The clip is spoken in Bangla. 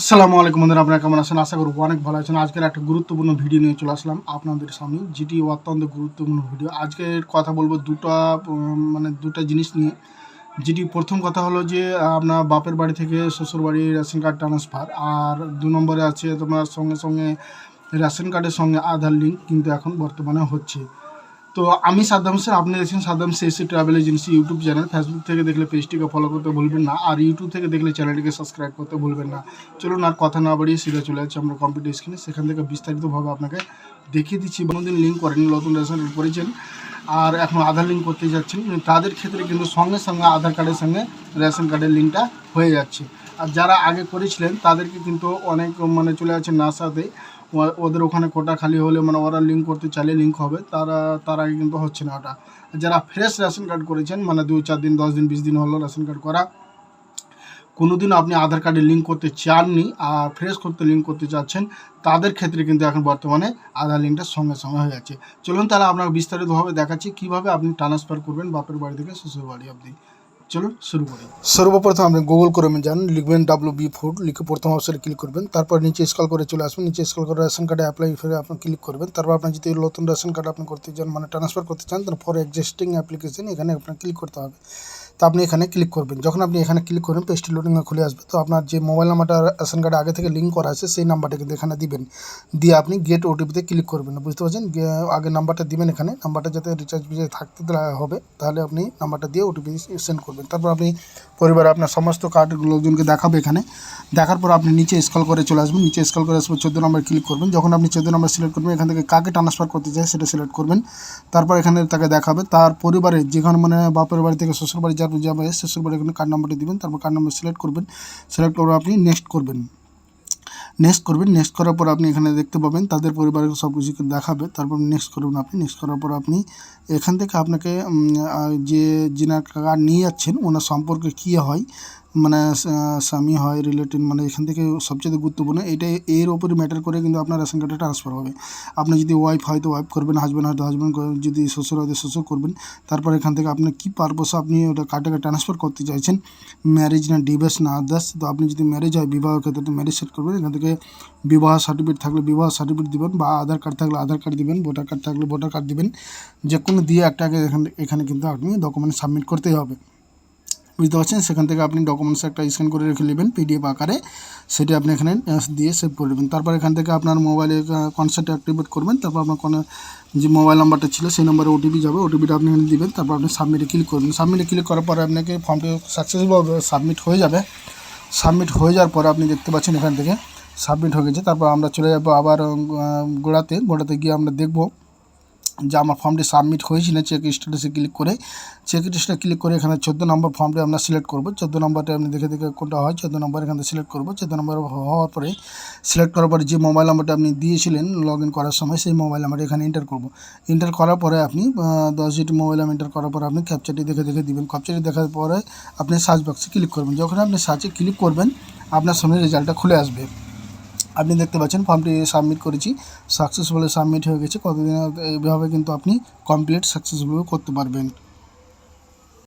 আসসালামু আলাইকুম বন্ধুরা, আপনারা কেমন আছেন? আশা করব অনেক ভালো আছেন। আজকের একটা গুরুত্বপূর্ণ ভিডিও নিয়ে চলে আসলাম আপনাদের সামনে। যেটি অত্যন্ত গুরুত্বপূর্ণ ভিডিও। আজকের কথা বলব দুটো মানে দুটো জিনিস নিয়ে। যেটি প্রথম কথা হলো যে আপনার বাপের বাড়ি থেকে শ্বশুর বাড়ি রেশন কার্ড ট্রান্সফার আর দু নম্বরে আছে তোমার সঙ্গে সঙ্গে রেশন কার্ডের সঙ্গে আধার লিঙ্ক কিন্তু এখন বর্তমানে হচ্ছে। তো আমি সাদ্দাম স্যার, আপনি দেখছেন Saddam AC travel agency YouTube channel. Facebook থেকে দেখলে পেজটিকে ফলো করতে ভুলবেন না আর ইউটিউব থেকে দেখলে চ্যানেলটিকে সাবস্ক্রাইব করতে ভুলবেন না। চলুন আর কথা না বাড়িয়ে সিধা চলে যাচ্ছে আমরা কম্পিউটার স্ক্রিনে সেখান থেকে বিস্তারিতভাবে আপনাকে দেখিয়ে দিচ্ছি। কোনোদিন লিঙ্ক করেন নতুন রেশন করেছেন। আর এখন আধার লিঙ্ক করতে যাচ্ছেন। তাদের ক্ষেত্রে কিন্তু সঙ্গে সঙ্গে আধার কার্ডের সঙ্গে রেশন কার্ডের লিঙ্কটা হয়ে যাচ্ছে। আর যারা আগে করেছিলেন, তাদেরকে কিন্তু অনেক মানে চলে যাচ্ছে না ওদের ওখানে কোটা খালি হলে মানে ওরা লিঙ্ক করতে চাইলে লিঙ্ক হবে, তারা, তার আগে কিন্তু হচ্ছে না ওটা। যারা ফ্রেশ রেশন কার্ড করেছেন মানে দুই, চার দিন, দশ দিন, বিশ দিন হলো রেশন কার্ড করা কোনোদিন আপনি আধার কার্ডে লিঙ্ক করতে চাননি, আর ফ্রেশ করতে লিঙ্ক করতে চাচ্ছেন, তাদের ক্ষেত্রে কিন্তু এখন বর্তমানে আধার লিঙ্কটা সঙ্গে সঙ্গে হয়ে যাচ্ছে। চলুন তাহলে আপনার বিস্তারিতভাবে দেখাচ্ছি কীভাবে আপনি ট্রান্সফার করবেন বাপের বাড়ি থেকে শ্বশুর বাড়ি অবধি। চলুন, শুরু করি। সর্বপ্রথম আপনি গুগল ক্রোমে যান, লিখবেন ডাব্লু বি ফুড লিখে প্রথম অপশনে ক্লিক করবেন। তারপর নিচে স্কল করে চলে আসবেন। নিচে স্কল করে রেশন কার্ডে অ্যাপ্লাই ফিরে আপনি ক্লিক করবেন। তারপর আপনি যদি নতুন রেশন কার্ড আপনি করতে চান মানে ট্রান্সফার করতে চান, তাহলে ফর এক্সিস্টিং অ্যাপ্লিকেশন এখানে আপনার ক্লিক করতে হবে। তো আপনি এখানে ক্লিক করবেন। যখন আপনি এখানে ক্লিক করবেন পেজটি লোডিংয়ে খুলে আসবে। তো আপনার যে মোবাইল নাম্বারটা রেশন কার্ডে আগে থেকে লিঙ্ক করা আছে, সেই নাম্বারটা কিন্তু এখানে দিবেন। দিয়ে আপনি গেট ওটিপিতে ক্লিক করবেন। বুঝতে পারছেন? আগে নাম্বারটা দিবেন এখানে। নাম্বারটা যাতে রিচার্জ বিচার্জ থাকতে হবে, তাহলে আপনি নাম্বারটা দিয়ে ওটিপি সেন্ড করবেন। তারপর আপনি পরিবারে, আপনার সমস্ত কার্ড লোকজনকে দেখাবে এখানে। দেখার পর আপনি নিচে স্কল করে চলে আসবেন। নিচে স্কল করে আসবেন চোদ্দ নম্বর ক্লিক করবেন। যখন আপনি চোদ্দ নম্বর সিলেক্ট করবেন, এখান থেকে কাকে ট্রান্সফার করতে চাই সেটা সিলেক্ট করবেন। তারপর এখানে তাকে দেখাবে। তার পরিবারে যেখানে মানে বাপের বাড়ি থেকে শ্বশুর বাড়ি যাবে যাবে শ্বশুর বাড়ি এখানে কার্ড নাম্বারটি দেবেন, তারপর কার্ড নাম্বার সিলেক্ট করবেন সিলেক্ট করার আপনি নেক্সট করবেন। নেক্সট করবেন নেক্সট করার পর আপনি এখানে দেখতে পাবেন, তাদের পরিবারের সব কিছু দেখাবে, তারপর নেক্সট করবেন আপনি নেক্সট করার পর আপনি এখান থেকে আপনাকে যে, যিনার কার্ড নিয়ে যাচ্ছেন, ওনার সম্পর্কে কী হয় মানে স্বামী হয় রিলেটিভ মানে এখান থেকে সবচেয়ে গুরুত্বপূর্ণ এটা এর ওপরে ম্যাটার করে কিন্তু আপনার রেশন কার্ডে ট্রান্সফার হবে। আপনি যদি ওয়াইফ হয় তো ওয়াইফ করবেন হাজব্যান্ড হয়তো হাজব্যান্ড যদি শ্বশুর হয় তো শ্বশুর করবেন। তারপর এখান থেকে আপনার কী পারপোসে আপনি ওটা কার্ডটাকে ট্রান্সফার করতে চাইছেন? ম্যারেজ না ডিভোর্স না আদার্স তো আপনি যদি ম্যারেজ হয়, বিবাহ ক্ষেত্রে তো ম্যারেজ সেট করবেন, এখান থেকে বিবাহ সার্টিফিকেট থাকলে বিবাহ সার্টিফিকেট দিবেন বা আধার কার্ড থাকলে আধার কার্ড দিবেন ভোটার কার্ড থাকলে ভোটার কার্ড দেবেন। যে কোনো দিয়ে একটাকে এখানে এখানে কিন্তু আপনি ডকুমেন্ট সাবমিট করতেই হবে। বুঝতে পারছেন? সেখান থেকে আপনি ডকুমেন্টস একটা স্ক্যান করে রেখে নেবেন পিডিএফ আকারে। সেটি আপনি এখানে দিয়ে সেভ করে নেবেন তারপর এখান থেকে আপনার মোবাইলে কনসেপ্ট অ্যাক্টিভেট করবেন। তারপর আপনার কোনো যে মোবাইল নাম্বারটা ছিল, সেই নাম্বারে ওটিপি যাবে। ওটিপিটা আপনি এখানে দিবেন। তারপর আপনি সাবমিটে ক্লিক করবেন সাবমিটে ক্লিক করার পরে আপনাকে ফর্মটি সাকসেসফুল সাবমিট হয়ে যাবে। সাবমিট হয়ে যাওয়ার পরে আপনি দেখতে পাচ্ছেন এখান থেকে সাবমিট হয়ে গেছে। তারপর আমরা চলে যাব আবার গোড়াতে। গোড়াতে গিয়ে আমরা দেখব যে আমার ফর্মটি সাবমিট হয়েছে না চেক স্ট্যাটাসে ক্লিক করে চেক স্ট্যাটাসে ক্লিক করে এখানে চোদ্দ নম্বর ফর্মটি আমরা সিলেক্ট করব। চোদ্দ নম্বরটা আপনি দেখে দেখে কোনটা হয়, চোদ্দ নম্বর এখানে সিলেক্ট করব। চোদ্দ নম্বর হওয়ার পরে সিলেক্ট করার পরে যে মোবাইল নাম্বারটা আপনি দিয়েছিলেন লগ ইন করার সময়, সেই মোবাইল নাম্বার এখানে এন্টার করব। এন্টার করার পরে আপনি দশ জিটি মোবাইল নাম্বার এন্টার করার পরে আপনি ক্যাপচারটি দেখে দেখে দিবেন। ক্যাপচারটি দেখার পরে আপনি সার্চ বক্সে ক্লিক করবেন। যখন আপনি সার্চে ক্লিক করবেন, আপনার সামনে রেজাল্টটা খুলে আসবে। আপনি দেখতে পাচ্ছেন, ফর্মটি সাবমিট করেছি। সাকসেসফুলি সাবমিট হয়ে গেছে। কতদিন এভাবে কিন্তু আপনি কমপ্লিট সাকসেসফুল করতে পারবেন।